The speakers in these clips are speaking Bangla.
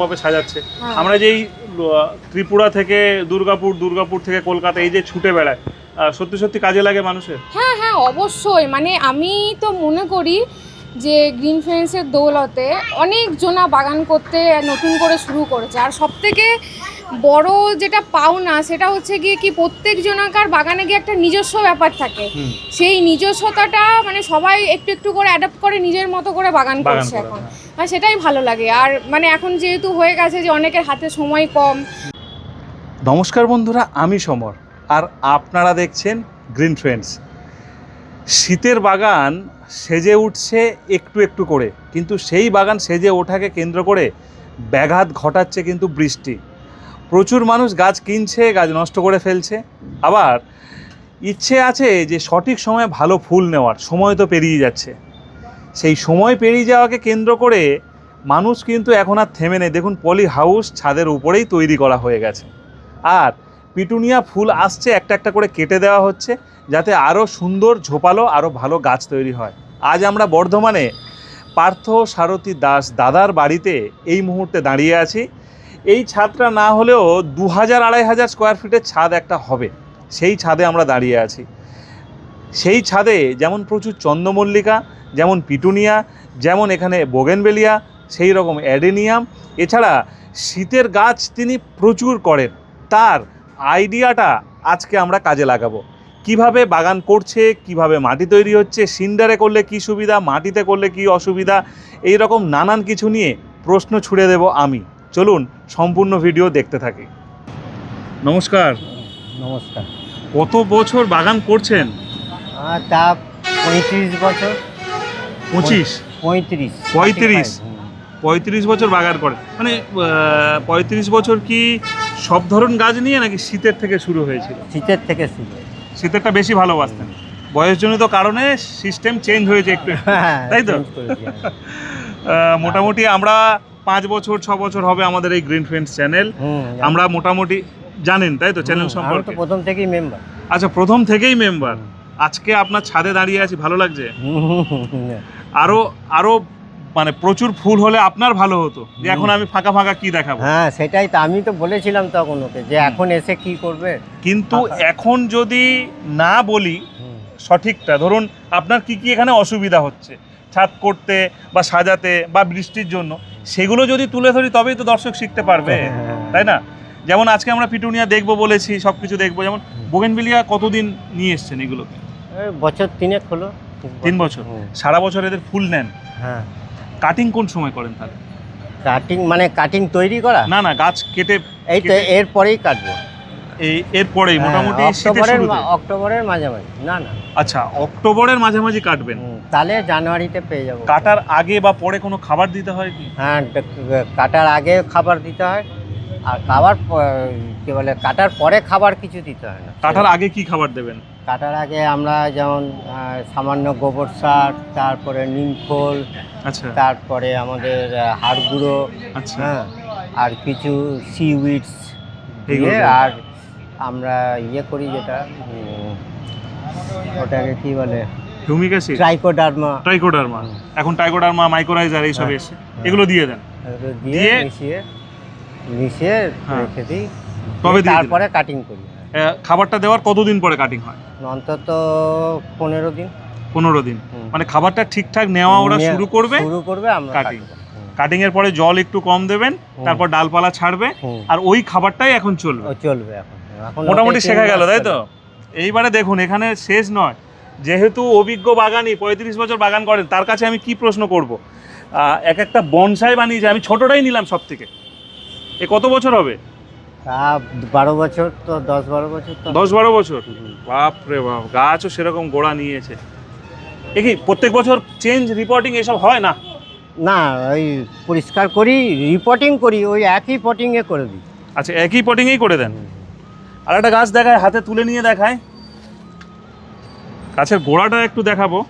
ভাবে সাজাচ্ছে। হ্যাঁ। আমরা যেই ত্রিপুরা থেকে দুর্গাপুর দুর্গাপুর থেকে কলকাতা এই যে ছুটে বেড়ায় সত্যি সত্যি কাজে লাগে মানুষের? হ্যাঁ হ্যাঁ অবশ্যই। মানে আমি তো মনে করি যে গ্রিন ফেন্সের দৌলতে অনেক জনা বাগান করতে নতুন করে শুরু করেছে। আর সব থেকে বড় যেটা পাওনা সেটা হচ্ছে গিয়ে কি প্রত্যেক জনাকার বাগানে গিয়ে একটা নিজস্ব ব্যাপার থাকে। সেই নিজস্বতাটা মানে সবাই একটু একটু করে অ্যাডাপ্ট করে নিজের মতো করে বাগান করছে এখন। হ্যাঁ। আর সেটাই ভালো লাগে। আর মানে এখন যেহেতু হয়ে গেছে যে অনেকের হাতে সময় কম। নমস্কার বন্ধুরা আমি সমর। আর আপনারা দেখছেন গ্রিন ফ্রেন্ডস শীতের বাগান সেজে উঠছে একটু একটু করে। কিন্তু সেই বাগান সেজে ওঠাকে কেন্দ্র করে ব্যাঘাত ঘটাচ্ছে কিন্তু বৃষ্টি। প্রচুর মানুষ গাছ কিনছে, গাছ নষ্ট করে ফেলছে। আবার ইচ্ছে আছে যে সঠিক সময়ে ভালো ফুল নেওয়ার, সময় তো পেরিয়ে যাচ্ছে। সেই সময় পেরিয়ে যাওয়াকে কেন্দ্র করে মানুষ কিন্তু এখন আর থেমে নেই। দেখুন, পলি হাউস ছাদের উপরেই তৈরি করা হয়ে গেছে। আর পিটুনিয়া ফুল আসছে, একটা একটা করে কেটে দেওয়া হচ্ছে, যাতে আরও সুন্দর, ঝোপালো আরও ভালো গাছ তৈরি হয়। আজ আমরা বর্ধমানে পার্থ সারথী দাস দাদার বাড়িতে এই মুহূর্তে দাঁড়িয়ে আছি। এই ছাদটা না হলেও দু হাজার আড়াই হাজার স্কোয়ার ফিটের ছাদ একটা হবে। সেই ছাদে আমরা দাঁড়িয়ে আছি। সেই ছাদে যেমন প্রচুর চন্দ্রমল্লিকা, যেমন পিটুনিয়া, যেমন এখানে বোগেনবেলিয়া, সেই রকম অ্যাডেনিয়াম। এছাড়া শীতের গাছ তিনি প্রচুর করেন। তার আইডিয়াটা আজকে আমরা কাজে লাগাবো। কীভাবে বাগান করছে, কীভাবে মাটি তৈরি হচ্ছে, সিন্ডারে করলে কি সুবিধা, মাটিতে করলে কি অসুবিধা, এই রকম নানান কিছু নিয়ে প্রশ্ন ছুড়ে দেব আমি। চলুন সম্পূর্ণ ভিডিও দেখতে থাকি। নমস্কার। নমস্কার। কত বছর বাগান করছেন? তা পঁয়ত্রিশ বছর। পঁচিশ? পঁয়ত্রিশ। পঁয়ত্রিশ? পঁয়ত্রিশ বছর বাগান করেন। মানে পঁয়ত্রিশ বছর কি সব ধরন গাছ নিয়ে নাকি শীতের থেকে শুরু হয়েছিল? শীতের থেকে শুরু। শীতেরটা বেশি ভালোবাসতেন বয়সজনিত কারণে সিস্টেম চেঞ্জ হয়েছে একটু। হ্যাঁ, তাই তো? মোটামুটি আমরা পাঁচ বছর ছ বছর হবে আমাদের এই গ্রিন ফ্রেন্ডস চ্যানেল আমরা মোটামুটি জানেন তাই তো চ্যানেল সম্পর্কে? প্রথম থেকেই মেম্বার আচ্ছা প্রথম থেকেই মেম্বার আজকে আপনার ছাদে দাঁড়িয়ে আছি ভালো লাগছে? আরও আরও মানে প্রচুর ফুল হলে আপনার ভালো হতো। যে এখন আমি ফাঁকা ফাঁকা কি দেখাবো? হ্যাঁ সেটাই তো আমি তো বলেছিলাম তখন ওকে যে এখন এসে কি করবে? কিন্তু এখন যদি না বলি সঠিকটা ধরুন আপনার কি কি এখানে অসুবিধা হচ্ছে? ছাদ করতে বা সাজাতে বা বৃষ্টির জন্য সেগুলো যদি তুলে ধরি তবেই তো দর্শক শিখতে পারবে। হ্যাঁ। তাই না? যেমন আজকে আমরা পিটুনিয়া দেখব বলেছি সব কিছু দেখব। যেমন বোগেনবিলিয়া কতদিন নিয়ে এসছেন এগুলোকে বছর তিনেক হলো। তিন বছর। সারা বছর এদের ফুল নেন। হ্যাঁ। কাটিং কোন সময় করেন তাহলে? কাটিং মানে কাটিং তৈরি করা? না না গাছ কেটে এই তো এরপরেই কাটবো। এই এরপরেই মোটামুটি হ্যাঁ, শীতের অক্টোবরের অক্টোবরের মাঝামাঝি। না না। আচ্ছা অক্টোবরের মাঝামাঝি কাটবেন। তাহলে জানুয়ারিতে পেয়ে যাব। কাটার আগে বা পরে কোনো খাবার দিতে হয় কি? হ্যাঁ কাটার আগে খাবার দিতে হয় আর খাবার কি বলে কাটার পরে খাবার কিছু দিতে হয় না। কাটার আগে কি খাবার দেবেন? কাটার আগে আমরা যেমন সামান্য গোবর সার তারপরে নিমখোল আচ্ছা। তারপরে আমাদের হাড় গুঁড়ো আচ্ছা। হ্যাঁ আর কিছু সি উইডস দিয়ে আর আমরা ইয়ে করি যেটা ওটাকে কি বলে? Humic acid trichoderma. ট্রাইকোডার্মা। এখন ট্রাইকোডার্মা মাইক্রোরাইজার এইসব হ্যাঁ। এসে এগুলো দিয়ে দেন। দিয়ে দিয়ে- মিশিয়ে মিশিয়ে হ্যাঁ। রেখে দিই। তবে তারপরে কাটিং করি। খাবারটা দেওয়ার কতদিন পরে কাটিং হয়? অন্তত পনেরো দিন। পনেরো দিন। মানে খাবারটা ঠিকঠাক নেওয়া ওরা শুরু করবে শুরু করবে আমরা Cutting। কাটিং এর পরে জল একটু কম দেবেন তারপর ডালপালা ছাড়বে আর ওই খাবারটাই এখন চলবে। চলবে এখন। মোটামুটি শেখা গেল তাই তো? এইবারে দেখুন এখানে শেষ নয়। যেহেতু অভিজ্ঞ বাগানি পঁয়ত্রিশ বছর বাগান করেন তার কাছে আমি কি প্রশ্ন করব? এক একটা বনসাই বানিয়েছে আমি ছোটটাই নিলাম সব থেকে এ কত বছর হবে? তা বারো বছর তো দশ বারো বছর তো। দশ বারো বছর? হুম। বাপ রে বাপ গাছও সেরকম গোড়া নিয়েছে। এ কি প্রত্যেক বছর চেঞ্জ রিপোর্টিং এসব হয় না? না ওই পরিষ্কার করি রিপোর্টিং করি ওই একই পটিংয়ে করে দিই। আচ্ছা একই পটিংয়েই করে দেন? আর একটা গাছ দেখায় হাতে তুলে নিয়ে দেখায়। গাছের গোড়াটা একটু দেখাবো।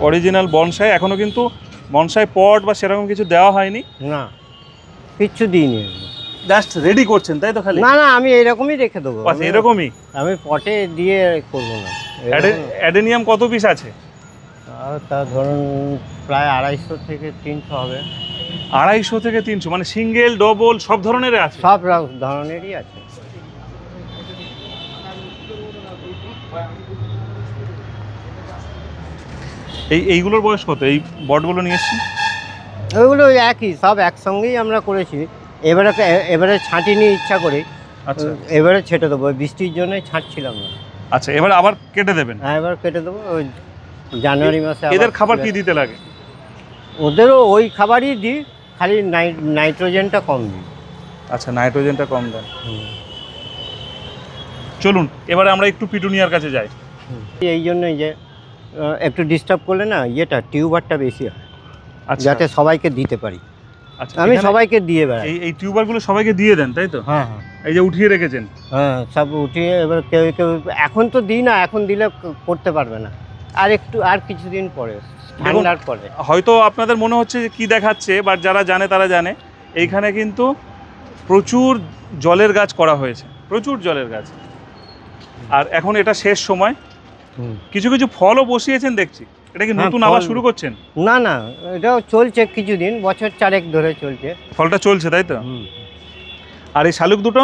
অরিজিনাল বনসাই এখনও কিন্তু বনসাই পট বা সেরকম কিছু দেওয়া হয়নি। না কিচ্ছু দিইনি জাস্ট রেডি করছেন তাই তো খালি? না না আমি এরকমই রেখে দেবো। বাস এরকমই? আমি পটে দিয়ে করব না। অ্যাডে- অ্যাডেনিয়াম কত পিস আছে? তা ধরুন প্রায় আড়াইশো থেকে তিনশো হবে। আড়াইশো থেকে তিনশো মানে সিঙ্গেল ডবল সব ধরনের আছে? সব ধরনেরই আছে। এই এইগুলোর বয়স কত? এই বটগুলো নিয়ে এসছি ওইগুলো ওই একই সব একসঙ্গেই আমরা করেছি। এবারে এবারে ছাঁটিনি ইচ্ছা করে। আচ্ছা। এবারে ছেটে দেবো বৃষ্টির জন্যই ছাঁটছিলাম না। আচ্ছা এবার আবার কেটে দেবেন? হ্যাঁ এবার কেটে দেবো ওই জানুয়ারি মাসে এদের খাবার কি দিতে লাগে? ওদেরও ওই খাবারই দিই খালি নাইট নাইট্রোজেনটা কম দিই। আচ্ছা নাইট্রোজেনটা কম দেন। চলুন এবারে আমরা একটু পিটুনিয়ার কাছে যাই। এই জন্যই যে একটু ডিস্টার্ব করলে না ইয়েটা টিউবারটা বেশি হয়। আচ্ছা। যাতে সবাইকে দিতে পারি। আচ্ছা আমি সবাইকে দিয়ে বেড়াই। এই এই টিউবারগুলো সবাইকে দিয়ে দেন তাই তো? হ্যাঁ হ্যাঁ। এই যে উঠিয়ে রেখেছেন। হ্যাঁ সব উঠিয়ে এবার কেউ কেউ এখন তো দিই না এখন দিলে করতে পারবে না। আর একটু আর কিছুদিন পরে। ঠান্ডার পরে। হয়তো আপনাদের মনে হচ্ছে যে কি দেখাচ্ছে বাট যারা জানে তারা জানে। এইখানে কিন্তু প্রচুর জলের গাছ করা হয়েছে। প্রচুর জলের গাছ। আর এখন এটা শেষ সময়। কিছু কিছু ফলও বসিয়েছেন দেখছি। এটা কি হ্যাঁ, নতুন আবার শুরু করছেন? না না এটাও চলছে কিছুদিন বছর চারেক ধরে চলছে। ফলটা চলছে তাই তো? আর এই শালুক দুটো?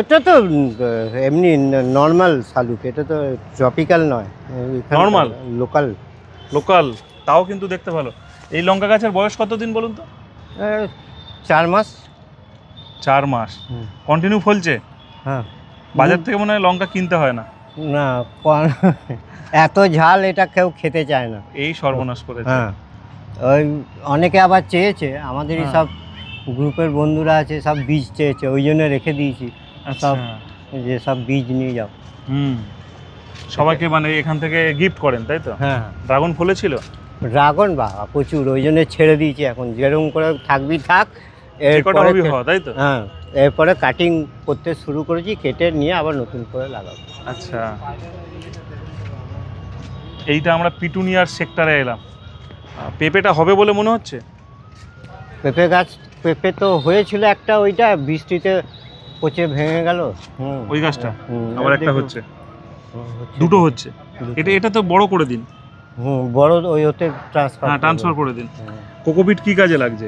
এটা তো এমনি নর্মাল শালুক এটা তো ট্রপিক্যাল নয়। নর্মাল? লোকাল লোকাল তাও কিন্তু দেখতে ভালো। এই লঙ্কা গাছের বয়স কত দিন বলুন তো? চার মাস। চার মাস। কন্টিনিউ ফলছে? হ্যাঁ। বাজার থেকে মনে হয় লঙ্কা কিনতে হয় না। না এত ঝাল এটা কেউ খেতে চায় না। এই সর্বনাশ করেছে। হ্যাঁ। ওই অনেকে আবার চেয়েছে আমাদেরই হ্যাঁ। সব গ্রুপের বন্ধুরা আছে সব বীজ চেয়েছে ওই জন্য রেখে দিয়েছি। সব যে সব বীজ নিয়ে যাও। হুম। সবাইকে মানে এখান থেকে গিফট করেন তাই তো? হ্যাঁ। ড্রাগন ফলেছিল ড্রাগন বাবা প্রচুর ওই জন্য ছেড়ে দিয়েছি এখন। যেরকম করে থাকবি থাক এরপরে তাই তো? হ্যাঁ এরপরে কাটিং করতে শুরু করেছি কেটে নিয়ে আবার নতুন করে লাগাবো। আচ্ছা। এইটা আমরা পিটুনিয়ার সেক্টরে এলাম। পেঁপেটা হবে বলে মনে হচ্ছে? পেঁপে গাছ পেঁপে তো হয়েছিল একটা ওইটা বৃষ্টিতে পচে ভেঙে গেল। ওই গাছটা? আবার একটা হচ্ছে। দুটো হচ্ছে। এটা এটা তো বড় করে দিন। হুম বড় ওই ওতে ট্রান্সফার হ্যাঁ ট্রান্সফার করে দিন। কোকোপিট কি কাজে লাগছে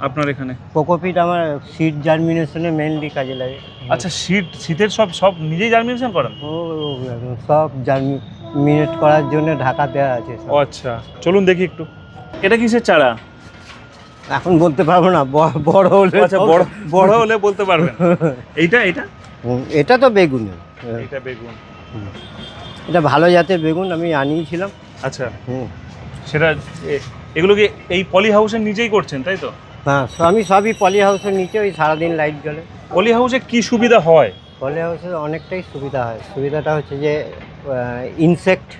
আপনার এখানে? কোকোপিট আমার সিড জার্মিনেশনে মেনলি কাজে লাগে। আচ্ছা শীত শীতের সব সব নিজেই জার্মিনেশন করেন? ও সব জার্মিনেট করার জন্য ঢাকা দেওয়া আছে ও আচ্ছা। চলুন দেখি একটু। এটা কিসের চারা? এখন বলতে পারব না বড় হলে আচ্ছা বড় বড় হলে বলতে পারবেন। এইটা এটা এটা তো বেগুনের। এটা বেগুন। এটা ভালো জাতের বেগুন আমি আনিয়েছিলাম। আচ্ছা। হুম। সেটা এগুলো কি এই পলি হাউসের নিজেই করছেন তাই তো? হ্যাঁ আমি সবই পলি হাউসের নিচে ওই সারাদিন লাইট জ্বলে। পলি হাউসে কি সুবিধা হয়? পলি হাউসে অনেকটাই সুবিধা হয়। সুবিধাটা হচ্ছে যে ইনসেক্ট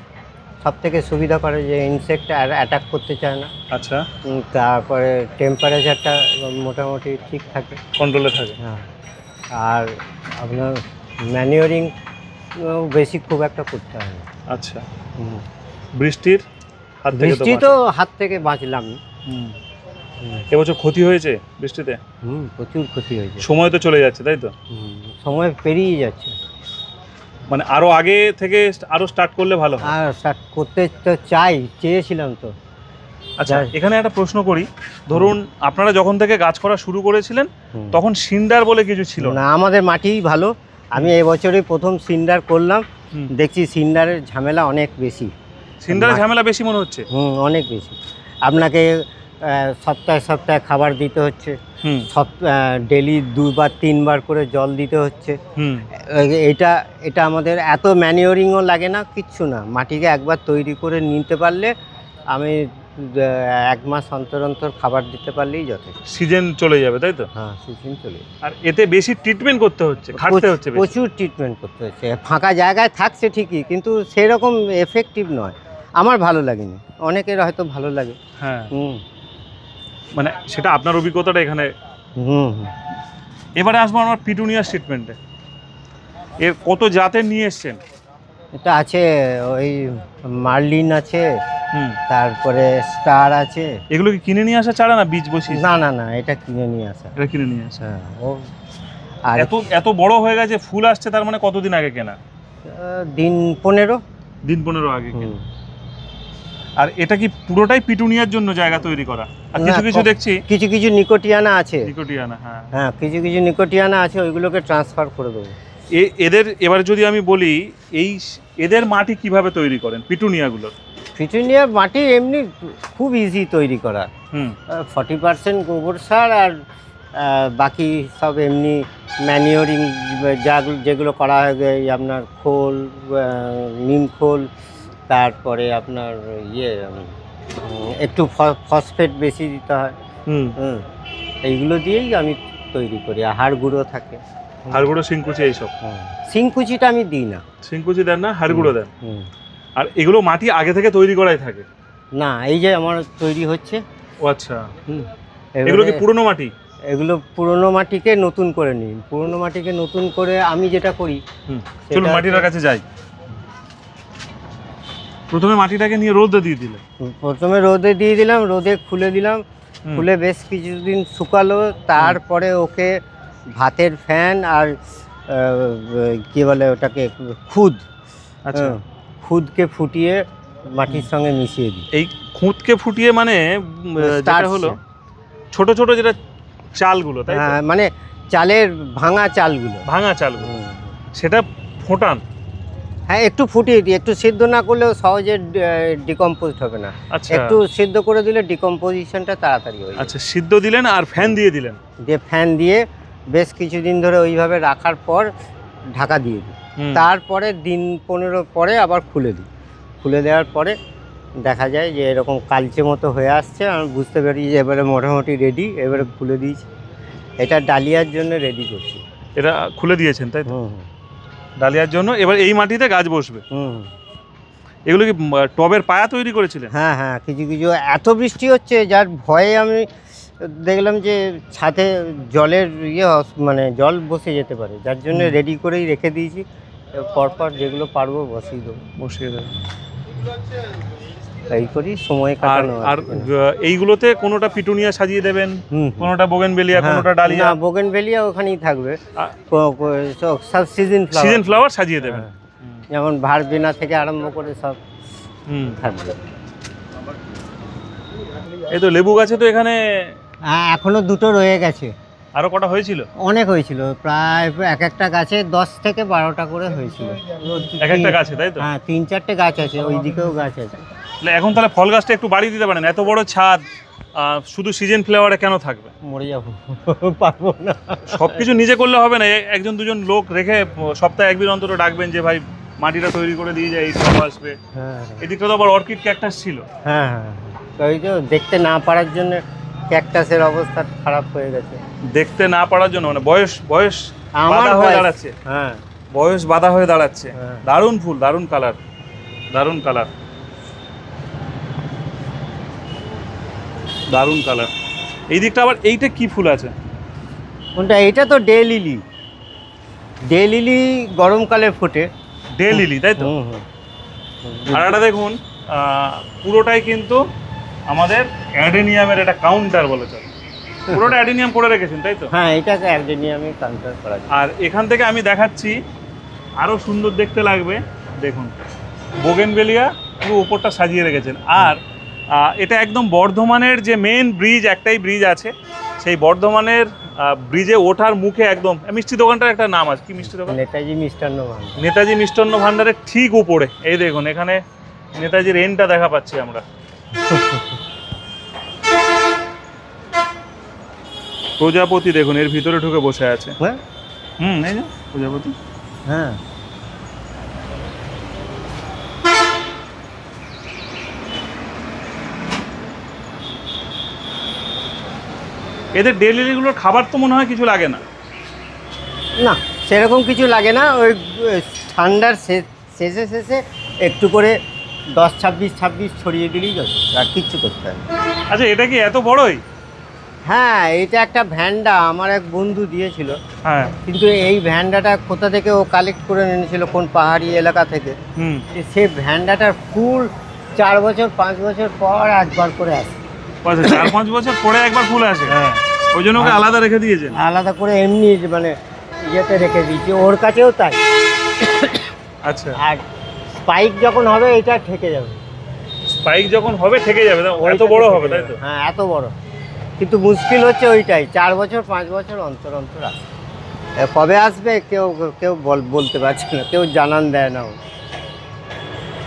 সব থেকে সুবিধা করে যে ইনসেক্ট আর অ্যাটাক করতে চায় না। আচ্ছা। তারপরে টেম্পারেচারটা মোটামুটি ঠিক থাকে। কন্ট্রোলে থাকে। হ্যাঁ। আর আপনার ম্যানিওরিং বেশি খুব একটা করতে হয় না। আচ্ছা। বৃষ্টির হাত থেকে বৃষ্টি তো হাত থেকে বাঁচলাম। এবছর ক্ষতি হয়েছে বৃষ্টিতে? হুম প্রচুর ক্ষতি হয়েছে। সময় তো চলে যাচ্ছে তাই তো? সময় পেরিয়ে যাচ্ছে। মানে আরও আগে থেকে আরও স্টার্ট করলে ভালো হয়। আর start করতে তো চাই চেয়েছিলাম তো। আচ্ছা এখানে একটা প্রশ্ন করি। ধরুন আপনারা যখন থেকে গাছ করা শুরু করেছিলেন তখন সিন্ডার বলে কিছু ছিল না। আমাদের মাটিই ভালো আমি এবছরই প্রথম সিন্ডার করলাম। দেখছি সিন্ডারের ঝামেলা অনেক বেশি। সিন্ডারের ঝামেলা বেশি মনে হচ্ছে? হুম অনেক বেশি। আপনাকে সপ্তাহে সপ্তাহে খাবার দিতে হচ্ছে। হুম। সব ডেলি দুবার তিনবার করে জল দিতে হচ্ছে। এটা এটা আমাদের এত ম্যানিওরিংও লাগে না কিচ্ছু না। মাটিকে একবার তৈরি করে নিতে পারলে আমি এক মাস অন্তর অন্তর খাবার দিতে পারলেই যথেষ্ট। সিজন চলে যাবে তাই তো? হ্যাঁ সিজন চলে যাবে। আর এতে বেশি ট্রিটমেন্ট করতে হচ্ছে খাটতে হচ্ছে প্রচুর ট্রিটমেন্ট করতে হচ্ছে। ফাঁকা জায়গায় থাকছে ঠিকই কিন্তু সেরকম এফেক্টিভ নয়। আমার ভালো লাগেনি। অনেকের হয়তো ভালো লাগে। হ্যাঁ। মানে সেটা আপনার অভিজ্ঞতাটা এখানে। হুম। এবারে আসব আমার পিটুনিয়ার ট্রিটমেন্টে এর কত জাতের নিয়ে এসছেন? এটা আছে ওই মার্লিন আছে তারপরে স্টার আছে। এগুলো কি কিনে নিয়ে আসা চারা না বীজ বসিয়ে? না না না এটা কিনে নিয়ে আসা। এটা কিনে নিয়ে আসা। হ্যাঁ ও আর এত এত বড় হয়ে গেছে ফুল আসছে তার মানে কতদিন আগে কেনা? দিন পনেরো। দিন পনেরো আগে কেনা। আর এটা কি পুরোটাই পিটুনিয়ার জন্য জায়গা তৈরি করা? আর কিছু কিছু দেখছি কিছু কিছু নিকোটিয়ানা আছে। নিকোটিয়ানা হ্যাঁ। হ্যাঁ কিছু কিছু নিকোটিয়ানা আছে ওইগুলোকে ট্রান্সফার করে দেবো। এদের এবার যদি আমি বলি এই এদের মাটি কীভাবে তৈরি করেন পিটুনিয়াগুলোর পিটুনিয়া মাটি এমনি খুব ইজি তৈরি করা। ফর্টি পার্সেন্ট গোবর সার আর বাকি সব এমনি ম্যানিওরিং যা যেগুলো করা হয় আপনার খোল নিম খোল তারপরে আপনার ইয়ে একটু ফসফেট বেশি দিতে হয়। হুম। এইগুলো দিয়েই আমি তৈরি করি আর হাড় গুঁড়ো থাকে। হাড়গুঁড়ো শিংকুচি এইসব? হুম। শিংকুচিটা আমি দিই না। শিংকুচি দেন না হাড়গুঁড়ো দেন? হুম। আর এগুলো মাটি আগে থেকে তৈরি করাই থাকে? না এই যে আমার তৈরি হচ্ছে। ও আচ্ছা। হুম। এগুলো কি পুরনো মাটি? এগুলো পুরনো মাটিকে নতুন করে নিই। পুরনো মাটিকে নতুন করে আমি যেটা করি চলুন মাটিটার কাছে যাই। প্রথমে মাটিটাকে নিয়ে রোদে দিয়ে দিলে। প্রথমে রোদে দিয়ে দিলাম রোদে খুলে দিলাম। খুলে বেশ কিছুদিন শুকালো তারপরে ওকে ভাতের ফ্যান আর কি বলে ওটাকে খুদ। আচ্ছা। খুদকে ফুটিয়ে মাটির সঙ্গে মিশিয়ে দিই। এই খুঁতকে ফুটিয়ে মানে যেটা Starch হলো ছোট ছোট যেটা চালগুলো তাই হ্যাঁ মানে চালের ভাঙা চালগুলো। ভাঙা চালগুলো। সেটা ফোটান? হ্যাঁ একটু ফুটিয়ে দিই একটু সিদ্ধ না করলেও সহজে ডিকম্পোজ হবে না। আচ্ছা। একটু সিদ্ধ করে দিলে ডিকম্পোজিশনটা তাড়াতাড়ি হয়ে আচ্ছা সিদ্ধ দিলেন আর ফ্যান দিয়ে দিলেন? দিয়ে ফ্যান দিয়ে বেশ কিছুদিন ধরে ওইভাবে রাখার পর ঢাকা দিয়ে দিই। তারপরে দিন পনেরো পরে আবার খুলে দিই। খুলে দেওয়ার পরে দেখা যায় যে এরকম কালচে মতো হয়ে আসছে আমি বুঝতে পারি যে এবারে মোটামুটি রেডি এবারে খুলে দিয়েছি। এটা ডালিয়ার জন্য রেডি করছি। এটা খুলে দিয়েছেন তাই তো? ডালিয়ার জন্য এবার এই মাটিতে গাছ বসবে? হুম হুম। এগুলো কি টবের পায়া তৈরি করেছিলেন? হ্যাঁ হ্যাঁ কিছু কিছু। এত বৃষ্টি হচ্ছে যার ভয়ে আমি দেখলাম যে ছাদে জলের ইয়ে মানে জল বসে যেতে পারে। যার জন্য রেডি করেই রেখে দিয়েছি। পরপর যেগুলো পারব বসিয়ে দেবো। বসিয়ে দেবেন এই করি সময় কাটানো আর এইগুলোতে কোনোটা পিটুনিয়া সাজিয়ে দেবেন কোনোটা বোগেনবেলিয়া হ্যাঁ, কোনোটা ডালিয়া? না বোগেন ভেলিয়া ওখানেই থাকবে। সব- সিজন সিজন ফ্লাওয়ার সাজিয়ে দেবেন। হ্যাঁ। যেমন ভারবিনা থেকে আরম্ভ করে সব হুম। থাকবে। এই তো লেবু গাছে তো এখানে এখনও দুটো রয়ে গেছে। আরও কটা হয়েছিল? অনেক হয়েছিল। প্রায় এক একটা গাছে দশ থেকে বারোটা করে হয়েছিল। এক একটা গাছে তাই তো? হ্যাঁ তিন চারটে গাছ আছে ওই দিকেও গাছ আছে। এখন তাহলে ফল গাছটা একটু বাড়িয়ে দিতে পারেন। এত বড় ছাদ শুধু সিজন ফ্লেভারে কেন থাকবে? মরে যাব পারব না। সব কিছু নিজে করলে হবে না একজন দুজন লোক রেখে সপ্তাহে একদিন অন্তত ডাকবেন যে ভাই মাটিটা তৈরি করে দিয়ে যায় এই সব আসবে। হ্যাঁ। এদিকটা তো আবার অর্কিড ক্যাকটাস ছিল। হ্যাঁ হ্যাঁ হ্যাঁ। দেখতে না পারার জন্য ক্যাকটাসের অবস্থা খারাপ হয়ে গেছে। দেখতে না পারার জন্য মানে বয়স বয়স আমার বাধা হয়ে দাঁড়াচ্ছে। হ্যাঁ। বয়স বাধা হয়ে দাঁড়াচ্ছে। হ্যাঁ। দারুণ ফুল দারুণ কালার দারুণ কালার। দারুণ কালার। এই দিকটা আবার এইটা কি ফুল আছে? কোনটা? এটা তো ডে লিলি। ডে লিলি গরমকালে ফোটে। ডে লিলি তাই তো। আর এটা দেখুন পুরোটাই কিন্তু আমাদের অ্যাডেনিয়ামের একটা কাউন্টার বলে চলে। পুরোটা অ্যাডেনিয়াম করে রেখেছেন তাই তো? হ্যাঁ এটাকে অ্যাডেনিয়ামে কাউন্টার করা আর এখান থেকে আমি দেখাচ্ছি আরও সুন্দর দেখতে লাগবে। দেখুন বোগেনবেলিয়া পুরো উপরটা সাজিয়ে রেখেছেন। আর এটা একদম বর্ধমানের যে মেন ব্রিজ একটাই ব্রিজ আছে। সেই বর্ধমানের ব্রিজে ওঠার মুখে একদম মিষ্টি দোকানটার একটা নাম আছে। কি মিষ্টি দোকান? নেতাজি মিষ্টান্ন ভাণ্ডার নেতাজি মিষ্টান্ন ভাণ্ডারের ঠিক উপরে। এই দেখুন এখানে নেতাজির এনটা দেখা পাচ্ছি আমরা। প্রজাপতি দেখুন এর ভিতরে ঢুকে বসে আছে। হ্যাঁ? হুম এই যে প্রজাপতি। হ্যাঁ। এদের ডেলিগুলোর খাবার তো মনে হয় কিছু লাগে না। না সেরকম কিছু লাগে না ওই ঠান্ডার শেষে শেষে একটু করে দশ ছাব্বিশ ছাব্বিশ ছড়িয়ে দিলেই যথেষ্ট আর কিচ্ছু করতে হয় না। আচ্ছা এটা কি এত বড়ই? হ্যাঁ এটা একটা ভ্যান্ডা আমার এক বন্ধু দিয়েছিল। হ্যাঁ। কিন্তু এই ভ্যান্ডাটা কোথা থেকে ও কালেক্ট করে এনেছিল কোন পাহাড়ি এলাকা থেকে হুম। সে ভ্যান্ডাটার ফুল চার বছর পাঁচ বছর পর একবার করে আসে। আচ্ছা চার পাঁচ বছর পরে একবার ফুল আসে? হ্যাঁ। ওই জন্য ওকে আলাদা রেখে দিয়েছে আলাদা করে এমনি মানে ইয়েতে রেখে দিয়েছি ওর কাছেও তাই। আচ্ছা। আর স্পাইক যখন হবে এটা ঠেকে যাবে। স্পাইক যখন হবে থেকে যাবে। তা- এত বড় হবে তাই তো? হ্যাঁ এত বড়। কিন্তু মুশকিল হচ্ছে ওইটাই। চার বছর পাঁচ বছর অন্তর অন্তর আসে এ, কবে আসবে কেউ কেউ বল- বলতে পারছে না। কেউ জানান দেয় না।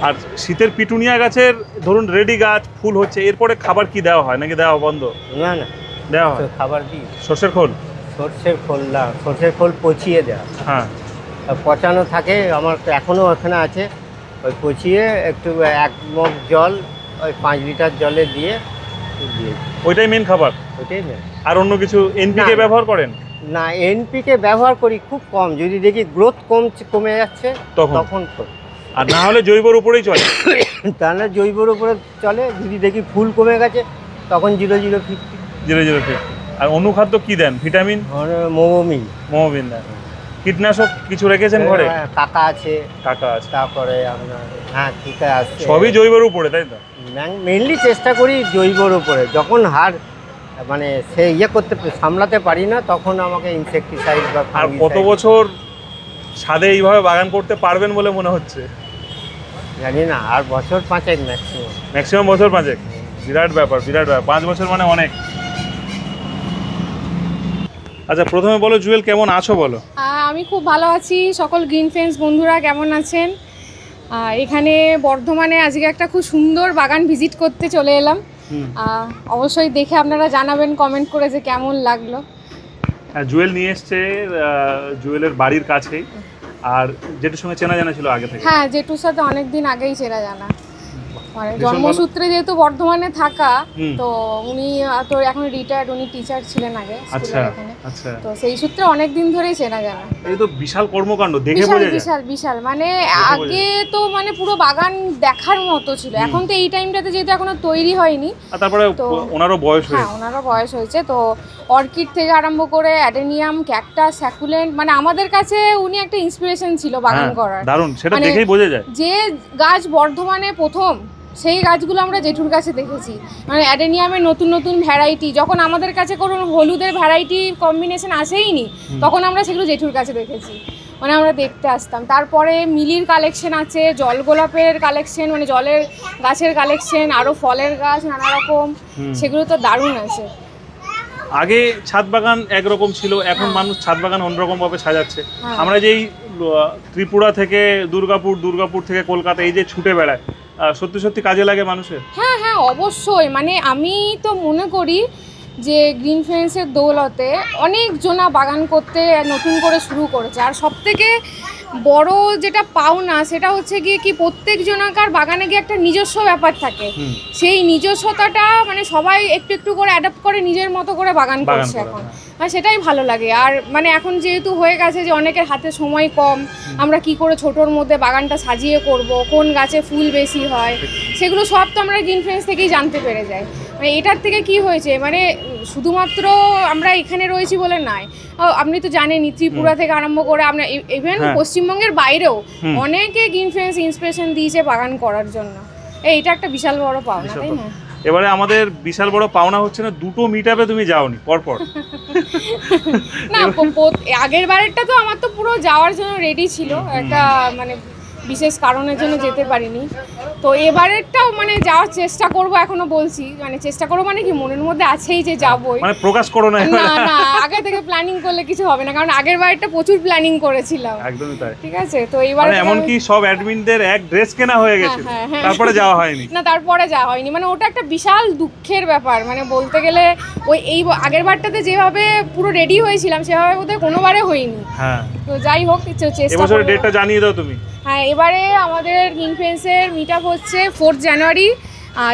আর শীতের পিটুনিয়া গাছের ধরুন রেডি গাছ ফুল হচ্ছে এরপরে খাবার কি দেওয়া হয়? নাকি দেওয়া বন্ধ? না না। দেওয়া হয়? খাবার দিই সর্ষের খোল? সর্ষের খোল না। সর্ষের খোল পচিয়ে দেওয়া। হ্যাঁ। পচানো থাকে। আমার তো এখনও ওখানে আছে। ওই পচিয়ে একটু এক মগ জল ওই পাঁচ লিটার জলে দিয়ে ওইটাই মেন খাবার? ওইটাই মেন আর অন্য কিছু এনপিকে ব্যবহার করেন? না এনপিকে ব্যবহার করি খুব কম। যদি দেখি গ্রোথ কম কমে যাচ্ছে তখন। আর না হলে জৈবর উপরেই চলে। তাহলে জৈবর উপরে চলে। যদি দেখি ফুল কমে গেছে তখন zero zero fifty zero zero fifty আর অনুখাদ্য কি দেন? ভিটামিন মোমোমিন মোমোবিন দেন। কীটনাশক কিছু রেখেছেন ঘরে? হ্যাঁ, কাকা আছে। টাকা আছে। তারপরে আপনার হ্যাঁ টিকা আছে। সবই জৈবর উপরে তাই তো? মেনলি চেষ্টা করি জৈবর উপরে। যখন হার মানে সে ইয়ে করতে সামলাতে পারি না তখন আমাকে ইনসেকটিসাইড বা আর কত বছর ছাদে এইভাবে বাগান করতে পারবেন বলে মনে হচ্ছে? জানি না আর বছর পাঁচেক ম্যাক্সিমাম ম্যাক্সিমাম বছর পাঁচেক? বিরাট ব্যাপার বিরাট ব্যাপার। পাঁচ বছর মানে অনেক। আচ্ছা প্রথমে বলো জুয়েল কেমন আছো বলো? আমি খুব ভালো আছি। সকল গ্রিন ফ্রেন্ডস বন্ধুরা কেমন আছেন? এখানে বর্ধমানে আজকে একটা খুব সুন্দর বাগান ভিজিট করতে চলে এলাম। অবশ্যই দেখে আপনারা জানাবেন কমেন্ট করে যে কেমন লাগল। হ্যাঁ জুয়েল নিয়ে এসছে জুয়েলের বাড়ির কাছেই। আর যেটার সঙ্গে চেনা জানা ছিল আগে থেকে? হ্যাঁ জেঠুর সাথে অনেক দিন আগেই চেনা জানা। মানে জন্মসূত্রে যেহেতু বর্ধমানে থাকা তো উনি তো এখন রিটায়ার্ড উনি টিচার ছিলেন আগে আচ্ছা আচ্ছা। তো সেই সূত্রে অনেক দিন ধরেই চেনা জানা এই তো বিশাল কর্মকাণ্ড দেখে বিশাল বোঝা যায়। বিশাল বিশাল। মানে আগে তো মানে পুরো বাগান দেখার মতো ছিল। এখন তো এই টাইমটাতে যেহেতু এখনও তৈরি হয়নি তারপরে ওনারও বয়স হ্যাঁ হয়েছে। ওনারও বয়স হয়েছে। তো অর্কিড থেকে আরম্ভ করে অ্যাডেনিয়াম ক্যাকটাস স্যাকুলেন্ট মানে আমাদের কাছে উনি একটা ইন্সপিরেশন ছিল বাগান হ্যাঁ, করার। দারুণ সেটা মানে- দেখেই বোঝা যায়। যে গাছ বর্ধমানে প্রথম সেই গাছগুলো আমরা জেঠুর কাছে দেখেছি। মানে অ্যাডেনিয়ামের নতুন নতুন ভ্যারাইটি যখন আমাদের কাছে কোনো হলুদের ভ্যারাইটি কম্বিনেশন আসেইনি। তখন আমরা সেগুলো জেঠুর কাছে দেখেছি। মানে আমরা দেখতে আসতাম। তারপরে মিলির কালেকশন আছে জল গোলাপের কালেকশন মানে জলের গাছের কালেকশন আরও ফলের গাছ নানা রকম সেগুলো তো দারুণ আছে। আগে ছাদ বাগান একরকম ছিল এখন হ্যাঁ। মানুষ ছাদ বাগান অন্যরকম ভাবে সাজাচ্ছে হ্যাঁ। আমরা যেই ত্রিপুরা থেকে দুর্গাপুর দুর্গাপুর থেকে কলকাতা এই যে ছুটে বেড়ায় সত্যি সত্যি কাজে লাগে মানুষের হ্যাঁ হ্যাঁ অবশ্যই মানে আমি তো মনে করি যে গ্রিন ফ্রেন্ডসের দৌলতে অনেক জনা বাগান করতে নতুন করে শুরু করেছে আর সব থেকে বড় যেটা পাওনা সেটা হচ্ছে গিয়ে কি প্রত্যেক জনাকার বাগানে গিয়ে একটা নিজস্ব ব্যাপার থাকে। সেই নিজস্বতাটা মানে সবাই একটু একটু করে অ্যাডাপ্ট করে নিজের মতো করে বাগান করছে এখন। হ্যাঁ। আর সেটাই ভালো লাগে। আর মানে এখন যেহেতু হয়ে গেছে যে অনেকের হাতে সময় কম আমরা কি করে ছোটোর মধ্যে বাগানটা সাজিয়ে করব কোন গাছে ফুল বেশি হয় সেগুলো সব তো আমরা গ্রিন ফ্রেন্ডস থেকেই জানতে পেরে যাই। মানে এটার থেকে কি হয়েছে? মানে শুধুমাত্র আমরা এখানে রয়েছি বলে নয়। আপনি তো জানেনই ত্রিপুরা থেকে আরম্ভ করে আমরা ইভেন হ্যাঁ। পশ্চিমবঙ্গের বাইরেও অনেকে ফ্রেন্ডস ইন্সপিরেশন দিয়েছে বাগান করার জন্য। এইটা একটা বিশাল বড় পাওনা তাই না? এবারে আমাদের বিশাল বড় পাওনা হচ্ছে না দুটো মিট আপে তুমি যাওনি পরপর। না আগের বারেরটা তো আমার তো পুরো যাওয়ার জন্য রেডি ছিল। একটা মানে বিশেষ কারণের জন্য যেতে পারিনি। তো এবারেরটাও মানে যাওয়ার চেষ্টা করব এখনও বলছি। মানে চেষ্টা করব মানে কি মনের মধ্যে আছেই যে যাবই। মানে প্রকাশ করো না। না না আগে থেকে প্ল্যানিং করলে কিছু হবে না। কারণ আগের বারটা প্রচুর প্ল্যানিং করেছিলাম। একদমই তাই। ঠিক আছে? তো এবারে মানে এমনকি সব অ্যাডমিনদের এক ড্রেস কেনা হয়ে গেছে হ্যাঁ, হ্যাঁ। তারপরে যাওয়া হয়নি। না তারপরে যাওয়া হয়নি। মানে ওটা একটা বিশাল দুঃখের ব্যাপার। মানে বলতে গেলে ওই এই আগের বারটাতে যেভাবে পুরো রেডি হয়েছিলাম সেভাবে বোধহয় কোনোবারে হয়নি। হ্যাঁ। তো যাই হোক চেষ্টা এবছরের করব। ডেটটা জানিয়ে দাও তুমি। হ্যাঁ এবারে আমাদের ইনফ্লুয়েন্সের মিট আপ হচ্ছে ফোর্থ জানুয়ারি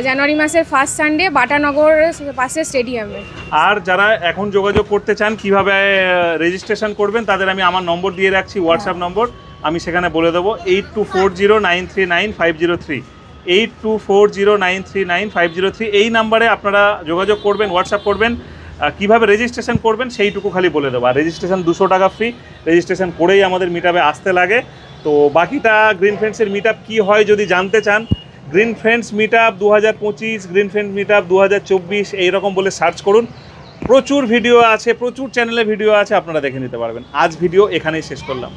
জানুয়ারি মাসের ফার্স্ট সানডে বাটানগর পাশে স্টেডিয়ামে আর যারা এখন যোগাযোগ করতে চান কীভাবে রেজিস্ট্রেশন করবেন তাদের আমি আমার নম্বর দিয়ে রাখছি হোয়াটসঅ্যাপ নম্বর। আমি সেখানে বলে দেবো eight two four zero nine three nine five zero three eight two four zero nine three nine five zero three এই নাম্বারে আপনারা যোগাযোগ করবেন হোয়াটসঅ্যাপ করবেন কীভাবে রেজিস্ট্রেশন করবেন সেইটুকু খালি বলে দেবো। আর রেজিস্ট্রেশন দুশো টাকা ফ্রি রেজিস্ট্রেশন করেই আমাদের মিট আসতে লাগে। তো বাকিটা গ্রিন ফ্রেন্ডসের মিট কী হয় যদি জানতে চান গ্রিন ফ্রেন্ডস মিট আপ দু হাজার পঁচিশ গ্রিন ফ্রেন্ডস মিট আপ দু হাজার চব্বিশ, এইরকম বলে সার্চ করুন। প্রচুর ভিডিও আছে, প্রচুর চ্যানেলে ভিডিও আছে, আপনারা দেখে নিতে পারবেন। আজ ভিডিও এখানেই শেষ করলাম।